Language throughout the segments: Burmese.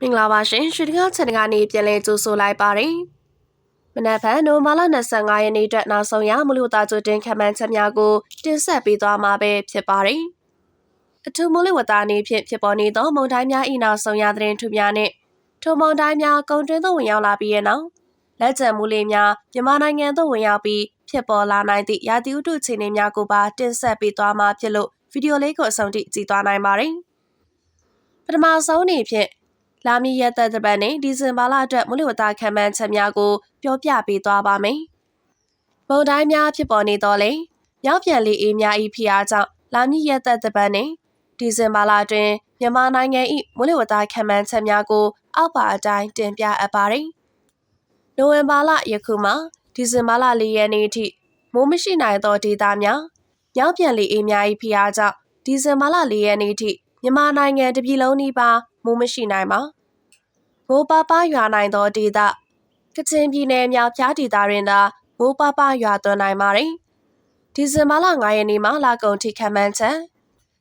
မင်္ဂလာပါရှင်ရွှေတကားချက်တကားနေပြန်လဲကြိုဆိုလိုက်ပါတယ်မနက်ဖြန်နိုမာလာ25ရက်နေ့အတွက်နောက်ဆုံးရမလို့သားကျတင်ခံမှန်းချက်များကိုတင်ဆက်ပေးသွားမှာပဲဖြစ်ပါတယ်အထူးမိုးလေဝသအနေဖြင့်ဖြစ်ပေါ်နေသောမုန်တိုင်းများဤနောက်ဆုံးရသတင်းထူးများနဲ့ထိုမုန်တိုင်းများကုန်းတွင်းသို့ဝင်ရောက်လာပြီးရဲ့နောက်လက်ကျန်မူလေးများမြန်မာနိုင်ငံသို့ဝင်ရောက်ပြီးဖြစ်ပေါ်လာနိုင်သည့်ရာသီဥတုအခြေအနေများကိုပါတင်ဆက်ပေးသွားမှာဖြစ်လို့ဗီဒီယိုလေးကိုအဆုံးထိကြည့်သွားနိုင်ပါတယ်ပထမဆုံးအနေဖြင့် လာမည့်ရက်သက်တပတ်နဲ့ဒီဇင်ဘာလအတွက်မူလဝတ္တခံမှန်းချက်များကိုပြောပြပေးသွားပါမယ်။မုန်တိုင်းများဖြစ်ပေါ်နေတော့လေမြောက်ပြန်လေးအေးများဤဖိအားကြောင့်လာမည့်ရက်သက်တပတ်နဲ့ဒီဇင်ဘာလအတွင်းမြန်မာနိုင်ငံ၏မူလဝတ္တခံမှန်းချက်များကို အောက်ပါအတိုင်းတင်ပြအပ်ပါတယ်။နိုဝင်ဘာလယခုမှဒီဇင်ဘာလ၄ရက်နေ့ထိမိုးမရှိနိုင်သောဒေသများမြောက်ပြန်လေးအေးများ၏ဖိအားကြောင့်ဒီဇင်ဘာလ၄ရက်နေ့ထိမြန်မာနိုင်ငံတပြည်လုံးနီးပါး မိုးမရှိနိုင်ပါမိုးပပရွာနိုင်သောဒေသကချင်ပြည်နယ်မြောက်ဖြားဒေသတွင်သာမိုးပပရွာသွန်းနိုင်ပါတယ်ဒီဇင်ဘာလ9ရက်နေ့မှလာကုန်ထိခံမှန်းချက်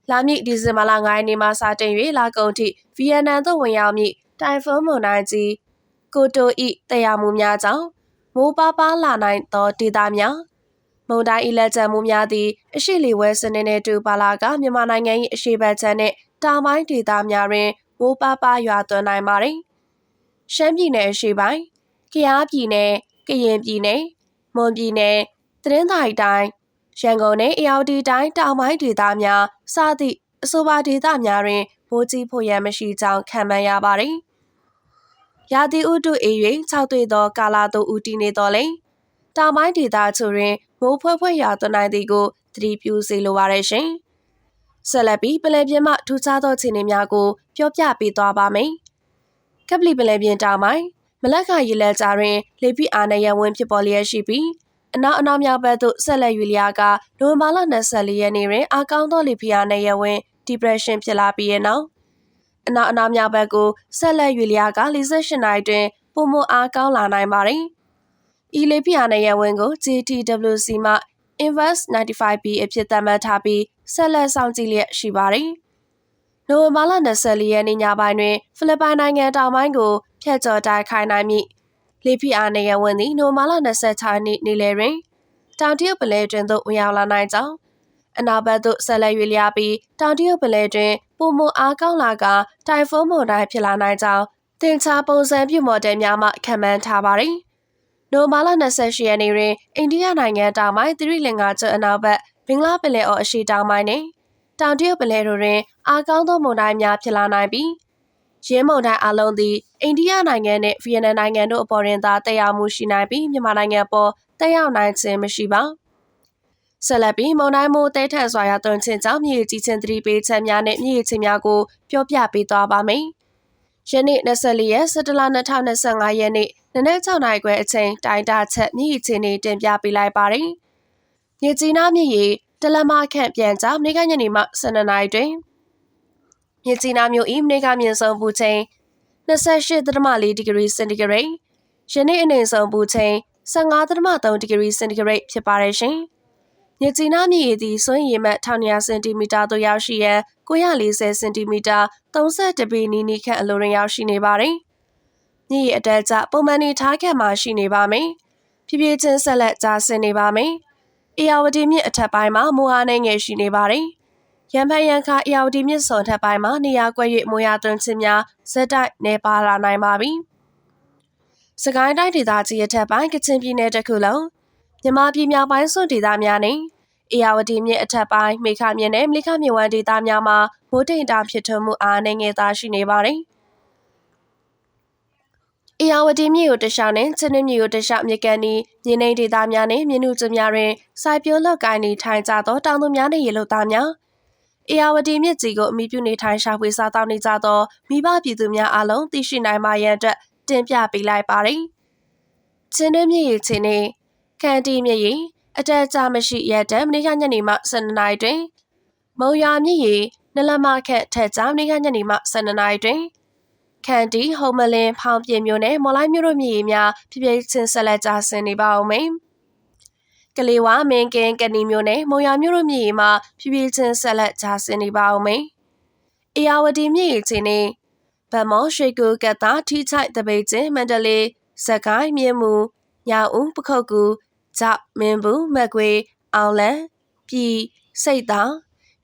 လာမည့်ဒီဇင်ဘာလ9ရက်နေ့မှစတင်၍လာကုန်ထိဗီယက်နမ်သို့ဝင်ရောက်မည့်တိုင်ဖွန်းမုန်တိုင်းကြီးကိုတိုဤတရားမှုများကြောင့်မိုးပပလာနိုင်သောဒေသများမုန်တိုင်းဤလက်ကျန်မှုများသည့်အရှိလီဝဲစနစ်နှင့်တူပါလာကမြန်မာနိုင်ငံ၏အရှိဘက်ခြမ်းနှင့်တောင်ပိုင်းဒေသများတွင် မိုးပပရွာသွန်းနိုင်ပါတယ်။ရှမ်းပြည်နယ်အရှေ့ပိုင်း၊ကယားပြည်နယ်၊ကရင်ပြည်နယ်၊မွန်ပြည်နယ်၊တရင်သာရီတိုင်း၊ရန်ကုန်နဲ့အေရဝတီတိုင်းတောင်ပိုင်းဒေသများစသည့်အဆိုပါဒေသများတွင်မိုးကြီးဖို့ရန်မရှိကြောင်းခံမှန်းရပါတယ်။ရာသီဥတုအေး၍၆တွေ့သောကာလသို့ဦးတည်နေတော်လဲတောင်ပိုင်းဒေသချို့တွင်မိုးဖွဲဖွဲရွာသွန်းနိုင်သည်ကိုသတိပြုစေလိုပါတယ်ရှင်။ ဆက်လက်ပြီးပလဲပြင်းမှထူးခြားသောခြေနေများကိုပြောပြပေးသွားပါမယ်။ကပလီပလဲပြင်းတောင်ပိုင်းမလက်ခရေလက်ကြားတွင်လေဖိအားနည်းရဝင်းဖြစ်ပေါ်လျက်ရှိပြီးအနောက်အနောက်မြောက်ဘက်သို့ဆက်လက်ရွေလျာကနိုဝင်ဘာလ24ရက်နေ့တွင်အကောင်းသောလေဖိအားနည်းရဝင်း depression ဖြစ်လာပြီးတဲ့နောက်အနောက်အနောက်မြောက်ဘက်ကိုဆက်လက်ရွေလျာက48နာရီတွင်ပုံမအားကောင်းလာနိုင်ပါတယ်။ဤလေဖိအားနည်းရဝင်းကို GTWC မှ Invest 95B အဖြစ်သတ်မှတ်ထားပြီး ဆက်လက်ဆောင်ကြည့်လျက်ရှိပါတယ်။နိုဝင်ဘာလ24ရက်နေ့ညပိုင်းတွင်ဖိလစ်ပိုင်နိုင်ငံတောင်ပိုင်းကိုဖျက်ကျော်တိုက်ခိုင်းနိုင်မိလေဖိအားနေရဝင်သည့်နိုဝင်ဘာလ26ရက်နေ့နေ့လယ်တွင်တောင်တရုတ်ပလဲတွင်သို့ဝင်ရောက်လာနိုင်ကြောင်းအနာဘက်သို့ဆက်လက်၍လျားပြီးတောင်တရုတ်ပလဲတွင်ပုံမအားကောင်းလာကတိုင်ဖုန်းမုန်တိုင်းဖြစ်လာနိုင်ကြောင်းတင်ချာပုံစံပြုမော်ဒယ်များမှခံမှန်းထားပါသည်။နိုမာလာ28ရက်နေ့တွင်အိန္ဒိယနိုင်ငံတောင်ပိုင်းသီရိလင်္ကာကျွန်းအနောက်ဘက် ဘင်္ဂလားပင်လယ်အော်အရှေ့တောင်ပိုင်းနဲ့တောင်တရုတ်ပင်လယ်တို့တွင်အားကောင်းသောမုန်တိုင်းများဖြစ်လာနိုင်ပြီးရင်းမုန်တိုင်းအလုံးသည်အိန္ဒိယနိုင်ငံနှင့်ဗီယက်နမ်နိုင်ငံတို့အပေါ်တွင်သာတက်ရောက်မှုရှိနိုင်ပြီးမြန်မာနိုင်ငံပေါ်တက်ရောက်နိုင်ခြင်းမရှိပါဆက်လက်ပြီးမုန်တိုင်းမိုးတဲထန်စွာရသွန်းခြင်းကြောင့်မြေကြီးချင်းသတိပေးချက်များနဲ့မြေကြီးချင်းများကိုပြောပြပေးသွားပါမယ်။ယနေ့24ရက်17လ2025ရက်နေ့နနက်6နာရီခွဲအချိန်တိုင်တာချက်မြေကြီးချင်းတွေတင်ပြပေးလိုက်ပါတယ်။ မြေကြီးနားမြေကြီးတလမခန့်ပြန်ကြောင်းမိကညနေမှ12နာရီတွင်မြစ်ကြီးနားမြို့၏မိကမြင့်ဆုံးပူချိန်28.4ဒီဂရီစင်တီဂရိတ်ယနေ့အနေဆုံးပူချိန်15.3ဒီဂရီစင်တီဂရိတ်ဖြစ်ပါတယ်ရှင်။မြစ်ကြီးနားမြစ်ရည်သည်စွန့်ရည်မှတ်1200စင်တီမီတာသို့ရောက်ရှိရန်940စင်တီမီတာ32ပေနီးနီးခန့်အလိုတွင်ရောက်ရှိနေပါတယ်။မြစ်ရည်အတက်ကျပုံမှန်နေထားခဲ့မှရှိနေပါမယ်။ဖြည်းဖြည်းချင်းဆက်လက်ကျဆင်းနေပါမယ်။ အေယာဝတီမြစ်အထက်ပိုင်းမှာမိုးအားနှဲငယ်ရှိနေပါတယ်။ရန်ဖန်ရန်ခါအေယာဝတီမြစ်စုံထက်ပိုင်းမှာနေရာကွက်၍မိုးရွာသွန်းခြင်းများဇက်တိုက်နေပါလာနိုင်ပါပြီ။စကိုင်းတိုင်းဒေသကြီးအထက်ပိုင်းကချင်ပြည်နယ်တစ်ခုလုံးမြမပြည်မြောက်ပိုင်းစွန်းဒေသများနဲ့အေယာဝတီမြစ်အထက်ပိုင်းမေခမြစ်နဲ့မလိခမြစ်ဝမ်းဒေသများမှာမိုးတိမ်တာဖြစ်ထွန်းမှုအားနည်းငယ်သာရှိနေပါတယ်။ အေယာဝတီမြစ်ကိုတခြားနဲ့ချင်းနှင်းမြစ်ကိုတခြားမြစ်ကန်ဤမြင်းနေဒေသများနဲ့မြင်းနုကျွများတွင်စိုက်ပျိုးလောက်ကိုင်းနေထိုင်ကြသောတောင်သူများနှင့်ရေလို့သားများအေယာဝတီမြစ်ကြီးကိုအမိပြုနေထိုင်ရှာဖွေစားတောင်းနေကြသောမိဘပြည်သူများအားလုံးသိရှိနိုင်ပါရန်အတွက်တင်ပြပေးလိုက်ပါသည်ချင်းနှင်းမြစ်ရေချင်းနှင့်ခန်တီမြစ်ရေအတက်အကျမရှိရတဲ့မနေ့ကညနေမှ12နာရီတွင် မုံရွာမြစ်ရေနလမခက်ထက်ကြောင်မနေ့ကညနေမှ12နာရီတွင် ခန်တီဟုံမလင်းဖောင်ပြင်းမျိုးနဲ့မော်လိုက်မျိုးတို့မြေများပြပြချင်းဆက်လက်ကြဆင်းနေပါဦးမယ်။ကလေးဝမင်းကင်းကနီမျိုးနဲ့မုံရမျိုးတို့မြေမှာပြပြချင်းဆက်လက်ကြဆင်းနေပါဦးမယ်။အေယာဝတီမြေချင်းနဲ့ဗမော်ရွှေကူကတ်တာထီချိုက်တပိတ်ကျင်းမန္တလေးစကိုင်းမြင်းမူညောင်ဦးပခုတ်ကူကြောက်မင်းဘူးမက်ကွေအောင်လန်ပြည်စိတ်တာ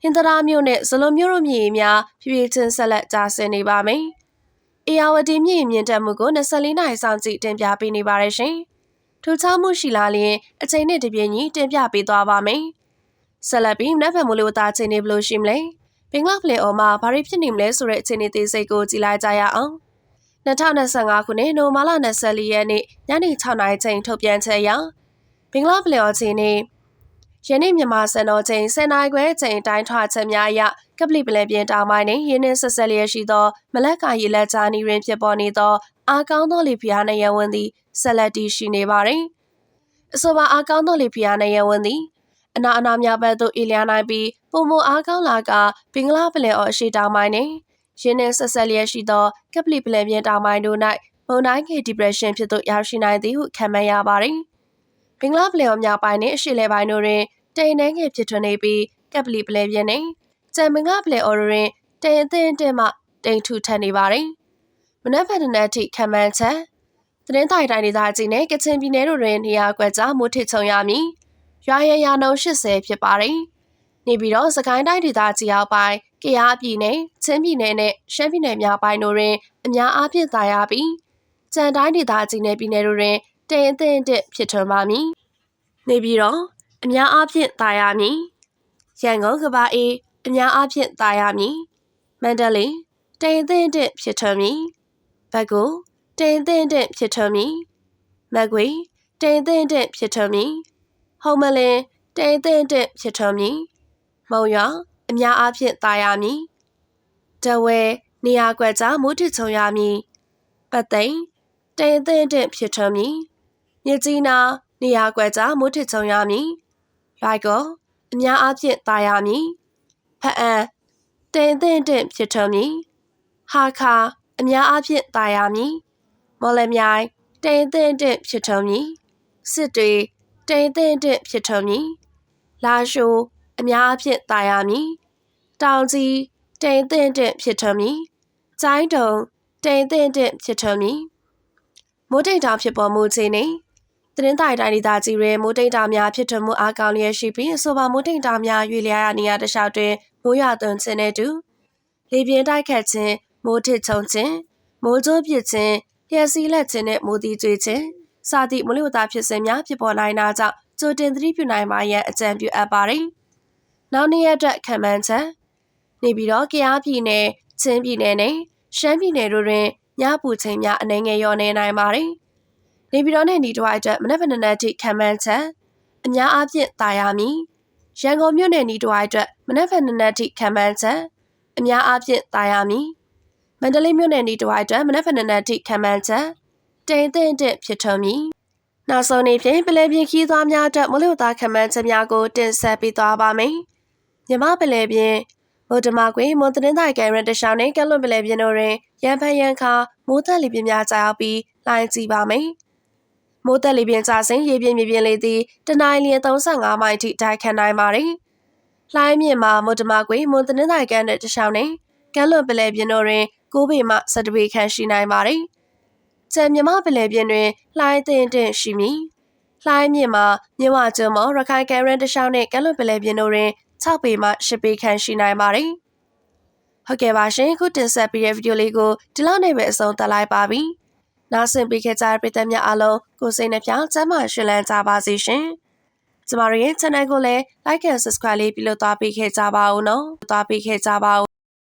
ဟင်္ဒရာမြို့နဲ့ဇလုံးမြို့တို့မြေများဖြည်းဖြည်းချင်းဆက်လက်ကြာဆင်းနေပါမယ်။ အေယာဝတီမြေမြင့်တက်မှုကို24နိုင်ဆောင်ကြည့်တင်ပြပေးနေပါရရှင်။ထူးခြားမှုရှိလာလျင်အချိန်နဲ့တပြေးညီတင်ပြပေးသွားပါမယ်။ဆက်လက်ပြီးနက်ဖက်မလို့သားချိန်နေဘလို့ရှိမလဲ။ဘင်္ဂလားပလေအော်မှာဘာတွေဖြစ်နေမလဲဆိုတဲ့အခြေအနေသေးစိတ်ကိုကြည့်လိုက်ကြရအောင်။2025ခုနှစ်နိုမာလာ24ရက်နေ့ညနေ6နာရီချိန်ထုတ်ပြန်ချက်အရဘင်္ဂလားပလေအော်ချိန်နေ ယနေ့မြန်မာစံတော်ချိန်10နာရီခွဲချိန်တိုင်းထွာချက်များအရကပလီပလန်ပြင်တောင်ပိုင်းနှင့်ရင်းနှင်းဆက်ဆက်လျက်ရှိသောမလက်ကာရေလက်ကြားနီတွင်ဖြစ်ပေါ်နေသောအားကောင်းသောလေဖျားနှရဝန်သည်ဆက်လက်တည်ရှိနေပါသည်အဆိုပါအားကောင်းသောလေဖျားနှရဝန်သည်အနာအနာများဘက်သို့အေလျာနိုင်ပြီးပုံမအားကောင်းလာကဘင်္ဂလားပလန်အော်အရှိတောင်ပိုင်းနှင့်ရင်းနှင်းဆက်ဆက်လျက်ရှိသောကပလီပလန်ပြင်တောင်ပိုင်းတို့၌မုန်တိုင်းကေ depression ဖြစ်သို့ရောက်ရှိနိုင်သည်ဟုခန့်မှန်းရပါသည် ဘင်္ဂလားပလန်အော်မြောက်ပိုင်းနှင့်အရှေ့လယ်ပိုင်းတို့တွင်တိမ်နှန်းငယ်ဖြစ်ထွန်းနေပြီးကပ်ပလီပလဲပြင်းနေကျန်မင်္ဂပလဲအော်ရင်တိမ်အသင်းတင်းမှတိမ်ထူထပ်နေပါတယ်။မနက်ဖြန်တနက်ထိခံမှန်းချက်သတင်းတိုင်တိုင်းဒေသကြီးနဲ့ကချင်ပြည်နယ်တို့တွင်နေရာကွက်ကြားမိုးထစ်ချုံရမည်။ရွာရရနှုံ80ဖြစ်ပါတယ်။နေပြီးတော့စကိုင်းတိုင်းဒေသကြီးအောက်ပိုင်းကရားပြည်နယ်ချင်းပြည်နယ်နဲ့ရှမ်းပြည်နယ်မြောက်ပိုင်းတို့တွင်အများအားဖြင့်သာယာပြီးကြံတိုင်းဒေသကြီးနယ်ပြည်နယ်တို့တွင် တင်အသင့်တဲ့ဖြစ်ထွန်းပါမည်။နေပြည်တော်အများအားဖြင့်တာယာမည်။ရန်ကုန်ကဘာအေးအများအားဖြင့်တာယာမည်။မန္တလေးတင်အသင့်တဲ့ဖြစ်ထွန်းမည်။ဘက်ကိုတင်အသင့်တဲ့ဖြစ်ထွန်းမည်။မကွေတင်အသင့်တဲ့ဖြစ်ထွန်းမည်။ဟုံမလင်းတင်အသင့်တဲ့ဖြစ်ထွန်းမည်။မုံရွာအများအားဖြင့်တာယာမည်။တဝဲနေရာကွက်ကြားမိုးထချုံရမည်။ပသိမ်တင်အသင့်တဲ့ဖြစ်ထွန်းမည်။ မြကြီးနာနေရာကွက်ကြားမိုးထချုံရမည်လိုက်ကောအများအားဖြင့်ตายရမည်ဖအံတိမ်သိမ့်တဲ့ဖြစ်ထွန်းမည်ဟာခါအများအားဖြင့်ตายရမည်မော်လမြိုင်တိမ်သိမ့်တဲ့ဖြစ်ထွန်းမည်စစ်တွေတိမ်သိမ့်တဲ့ဖြစ်ထွန်းမည်လာရှိုးအများအားဖြင့်ตายရမည်တောင်ကြီးတိမ်သိမ့်တဲ့ဖြစ်ထွန်းမည်ကျိုင်းတုံတိမ်သိမ့်တဲ့ဖြစ်ထွန်းမည်မိုးတိမ်တောင်ဖြစ်ပေါ်မှုခြင်းနှင့် သတင်းတိုင်တိုင်းဒေသကြီးရဲမိုးတိမ်တာများဖြစ်ထွန်းမှုအားကောင်းလျက်ရှိပြီးအဆိုပါမိုးတိမ်တာများရွေလျားရနေရတခြားတွင်မိုးရွာသွန်းခြင်းနဲ့တူလေပြင်းတိုက်ခတ်ခြင်းမိုးထစ်ချုံခြင်းမိုးကြိုးပစ်ခြင်းလျှက်စီးလက်ခြင်းနဲ့မိုးတီးကျွေးခြင်းစသည့်မလို့သားဖြစ်စဉ်များဖြစ်ပေါ်နိုင်တာကြောင့်ကြိုတင်သတိပြုနိုင်ပါရန်အကြံပြုအပ်ပါတယ်။နောက်နေ့ရက်အတွက်ခံမှန်းချက်နေပြီးတော့ကရားပြည်နယ်ချင်းပြည်နယ်နဲ့ရှမ်းပြည်နယ်တို့တွင်ညပူချိန်များအနေငယ်လျော့နေနိုင်ပါတယ်။ နေပြည်တော်နဲ့ညီတော်အတွက်မနက်ဖြန်နက်ထိခံမှန်းချက်အများအားဖြင့်တာယာမည်ရန်ကုန်မြို့နယ်ညီတော်အတွက်မနက်ဖြန်နက်ထိခံမှန်းချက်အများအားဖြင့်တာယာမည်မန္တလေးမြို့နယ်ညီတော်အတွက်မနက်ဖြန်နက်ထိခံမှန်းချက်တိမ်သိမ့်တဲ့ဖြစ်ထွန်းမည်နောက်ဆုံးနေ့ဖြင့်ပလဲပြင်းခီးသွားများအတွက်မလို့သားခံမှန်းချက်များကိုတင်ဆက်ပေးသွားပါမယ်မြမပလဲပြင်းဗုဒ္ဓမာကွေမွန်တင်းတိုင်ကန်ရတရှောင်းနဲ့ကလွန်ပလဲပြင်းတို့တွင်ရန်ဖန်ရန်ခါမိုးသက်လီပြင်းများကြာရောက်ပြီးလိုင်းကြည့်ပါမယ် မိုးတက်လေပြင်းကျဆင်းရေပြင်းမြေပြင်းလေသည်တနင်္လာနေ့35မိုင်ထိတိုက်ခတ်နိုင်ပါတယ်။လှိုင်းမြင့်မှာမုတ်တမကွေမွန်တနင်္သာရီကမ်းတဲ့တခြားနဲ့ကမ်းလွန်ပလဲပြင်းတို့တွင်9ပေမှ17ပေခန့်ရှိနိုင်ပါတယ်။ကျန်မြမပလဲပြင်းတွင်လှိုင်းတင်တင်ရှိမည်။လှိုင်းမြင့်မှာမြဝကျွန်းမော်ရခိုင်ကဲရန်တခြားနဲ့ကမ်းလွန်ပလဲပြင်းတို့တွင်6ပေမှ10ပေခန့်ရှိနိုင်ပါတယ်။ဟုတ်ကဲ့ပါရှင်ခုတင်ဆက်ပြီးတဲ့ဗီဒီယိုလေးကိုဒီလောက်နဲ့ပဲအဆုံးသတ်လိုက်ပါပြီ။ နားဆင်ပေးခဲ့ကြတဲ့ပရိသတ်များအားလုံးကိုစိတ်နှပြကျမ်းမာရှင်လန်းကြပါစေရှင်။ကျမတို့ရဲ့ channel ကိုလည်း like and subscribe လေးပြုလုပ်သွားပေးခဲ့ကြပါဦးနော်။သွားပေးခဲ့ကြပါဦး